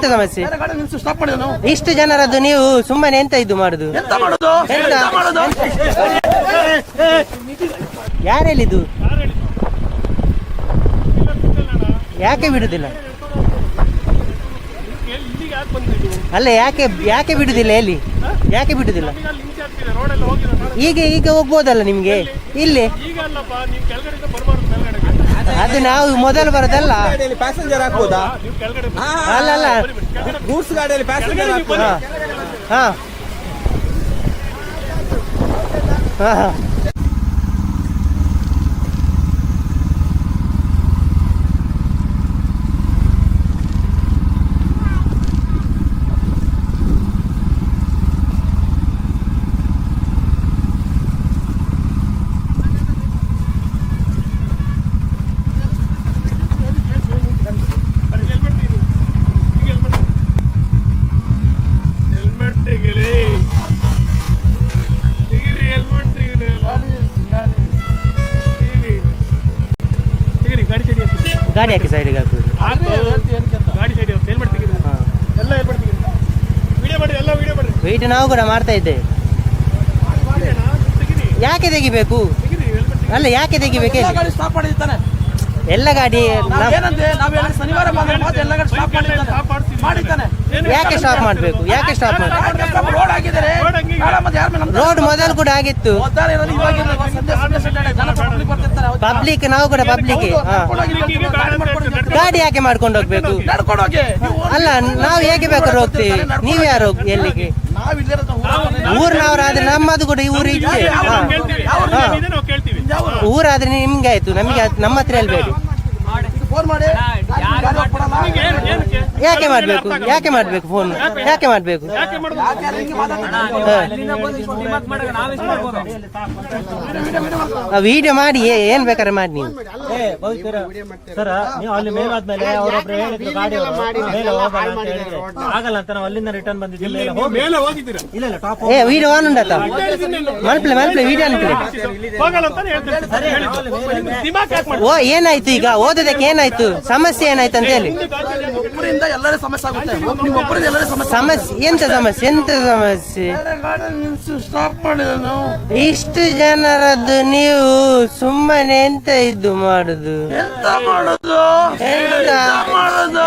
ಎಂತ ಸಮಸ್ಯೆ? ಇಷ್ಟು ಜನರದ್ದು ನೀವು ಸುಮ್ಮನೆ ಎಂತ ಇದು ಮಾಡುದು? ಯಾರೇಳಿದು ಯಾರು ಹೇಳಿದ್ದು? ಯಾಕೆ ಬಿಡುದಿಲ್ಲ? ಅಲ್ಲ ಯಾಕೆ ಯಾಕೆ ಬಿಡುದಿಲ್ಲ ಎಲ್ಲಿ? ಯಾಕೆ ಬಿಡುದಿಲ್ಲ? ಈಗ ಈಗ ಹೋಗ್ಬೋದಲ್ಲ ನಿಮ್ಗೆ? ಇಲ್ಲಿ? ಅದು ನಾವು ಮೊದಲು ಬರೋದಲ್ಲ. ಗಾಡಿಯಲ್ಲಿ ಪ್ಯಾಸೆಂಜರ್ ಹಾಕ್ಬೋದಾ? ಬನ್ನಿ. ಅಲ್ಲ ಅಲ್ಲ. ಗೂಡ್ಸ್ ಗಾಡಿಯಲ್ಲಿ ಪ್ಯಾಸೆಂಜರ್ ಹಾಕ್ಬೋದಾ? ಹಾ. ಹಾ. ಗಾಡಿ ಯಾಕೆ ಹಾಕಿ ಸೈಡಿಗೆ ಹಾಕುದು ಗಾಡಿ ಸೈಡ್ ಹೆಲ್ಮೆಟ್ ತೆಗೀರಿ ಹಾ. ಎಲ್ಲ ಹೆಲ್ಮೆಟ್ ತೆಗೀರಿ ವಿಡಿಯೋ ಮಾಡಿ ಎಲ್ಲ ವಿಡಿಯೋ ಮಾಡಿ ವೆಯ್ಟ್ ನಾವು ಕೂಡ ಮಾಡ್ತಾ ಇದ್ದೇವೆ ಯಾಕೆ ತೆಗಿಬೇಕು? ಅಲ್ಲ ಯಾಕೆ ತೆಗಿಬೇಕು ಎಲ್ಲ ಗಾಡಿ ಸ್ಟಾಪ್ ಮಾಡಿದ್ದಾನೆ. ಎಲ್ಲ ಗಾಡಿ ನಾವ್- ಶನಿವಾರ ಮಾತ್ರ ಎಲ್ಲ ಗಾಡಿ ಸ್ಟಾಪ್ ಮಾಡಿದ್ದಾನೆ. ಮಾಡಿದ್ದಾನೆ. ಯಾಕೆ ಸ್ಟಾಪ್ ಮಾಡ್ಬೇಕು? ಯಾಕೆ ಸ್ಟಾಪ್ ಮಾಡಬೇಕು? ರೋಡ್ ಮೊದಲು ಕೂಡ ಆಗಿತ್ತು. ಪಬ್ಲಿಕ್ ನಾವು ಕೂಡ ಪಬ್ಲಿಕ್ ಗಾಡಿ ಯಾಕೆ ಮಾಡ್ಕೊಂಡು ಹೋಗ್ಬೇಕು? ನಡ್ಕೊಂಡು ಹೋಗಿ. ಅಲ್ಲ ನಾವು ಹೇಗೆ ಬೇಕಾದ್ರೂ ಹೋಗ್ತೀವಿ. ನೀವು ಯಾರು ಹೋಗಿ ಎಲ್ಲಿಗೆ? ಊರಿನವರಾದ್ರೆ ನಮ್ಮದು ಕೂಡ ಈ ಊರು ಇচ্ছে ಯಾವ- ಹಾ. ಯಾವ- ಕೇಳ್ತೀವಿ ಯಾವ ಊರು? ಹಾ. ಏನಿದೆ ನಾವು ಕೇಳ್ತೀವಿ. ಯಾವ ಊರಾದ್ರೆ ನಿಮ್ಗೆ ಆಯ್ತು. ನಮಗೆ ನಮ್ಮ ಹತ್ರ ಹೇಳ್ಬೇಡಿ. ಫೋನ್ ಮಾಡಿ. ಯಾಕೆ ಮಾಡ್ಬೇಕು? ಯಾಕೆ ಮಾಡ್ಬೇಕು ಫೋನ್ ಯಾಕೆ ಮಾಡ್ಬೇಕು? ವಿಡಿಯೋ ಮಾಡಿ ಏನ್ ಬೇಕಾದ್ರೆ ಮಾಡಿ ನೀವು. ಸರ್ ನೀವು ಅಲ್ಲಿ ಮೇಲಾದ್ಮೇಲೆ ಅವರೊಬ್ರು ಹೇಳಿದ್ರು ಗಾಡಿ ಮೇಲೆ ಹೋಗೋಣ ಅಂತ ಹೇಳಿದ್ರೆ. ಆಗಲ್ಲ ಅಂತ ನಾವು ಅಲ್ಲಿಂದ ರಿಟರ್ನ್ ಬಂದಿದ್ದೀವಿ. ಮೇಲೆ ಹೋಗಿದ್ದೀರಾ? ಇಲ್ಲ ಇಲ್ಲ ಟಾಪ್ ಏ ವಿಡಿಯೋ ಆನ್ ಉಂಡತ್ತ ಮಲ್ಪ್ಲೆ ಮಲ್ಪ್ಲೆ ವಿಡಿಯೋ ಹೋಗಲ್ಲ ಯಾಕೆ ಓ ಏನಾಯ್ತು ಈಗ? ಓದೋದಕ್ಕೆ ಏನಾಯ್ತು ಸಮಸ್ಯೆ ಏನಾಯ್ತು ಅಂತ ಹೇಳಿ. ಒಬ್ಬರಿಂದ ಎಲ್ಲರೂ ಸಮಸ್ಯೆ ಆಗುತ್ತೆ. ಒಬ್ಬರಿಂದ ಎಲ್ಲರೂ ಸಮಸ್ಯೆ ಸಮಸ್ಯೆ ಎಂತ ಸಮಸ್ಯೆ? ಎಂತ ಸಮಸ್ಯೆ? ಸ್ಟಾಪ್ ಮಾಡಿದ ನಾವು ಇಷ್ಟು ಜನರದ್ದು ನೀವು ಸುಮ್ಮನೆ ಎಂತ ಇದು ಮಾಡುದು? ಎಂತ ಮಾಡುದು? ಎಂತ? ಮಾಡುದು?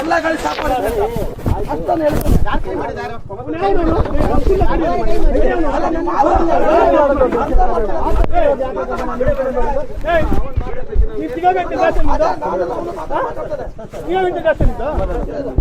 ಎಲ್ಲ ಜಾಸ್ತಿ ಸಿಗಬೇಕು ಜಾಸ್ತಿ ಸಿಗಬೇಕು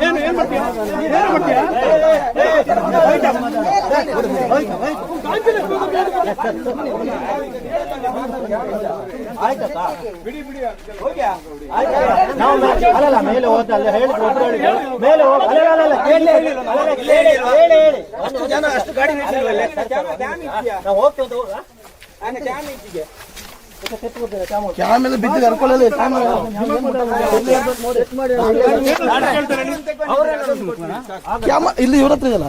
ಏನು ಏನ್ ಮಾಡ್ತೀಯ ಏನು ಮಾಡ್ತೀಯ ನಾವು ಮೇ- ಅಲ್ಲಲ್ಲ ಮೇಲೆ ಹೋದ ಅಲ್ಲಿ ಹೇಳಿದ್ರು ಒಬ್ರು ಹೇಳಿದ್ರು ಮೇಲೆ ಹೋಗಿ ಅಲ್ಲ ಅಲ್ಲ ಅಲ್ಲ ಕೇಳಿ ಹೇಳಿ ಅಲ್ಲ, ಕೇಳಿ ಹೇಳಿ ಹೇಳಿ ಅಷ್ಟು ಜನ ಅಷ್ಟು ಗಾಡಿ ನಿಲ್ಸಿಲ್ವಲ್ಲ? ಡ್ಯಾಮ್ ಇದೆಯಾ? ನಾವು ಹೋಗ್ತೇವೆ ಕ್ಯಾಮೆಲ್ಲ ಬಿದ್ದು ಕರ್ಕೊಳ್ಳಲ್ಲ ಕ್ಯಾಮ ಇಲ್ಲಿ ಇವ್ರ ಹತ್ರ ಇದಲ್ಲ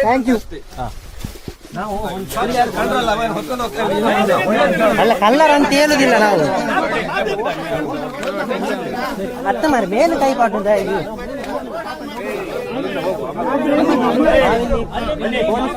ಥ್ಯಾಂಕ್ ಯು ಅಲ್ಲಿ ಕಲ್ಲರ್ ಅಂತ ಹೇಳುದಿಲ್ಲ ನಾವು ಅತ್ತ ಮಾರಿ ಮೇಲೆ ಕೈ ಪಾಟು ಇದು ಪೊಲೀಸ್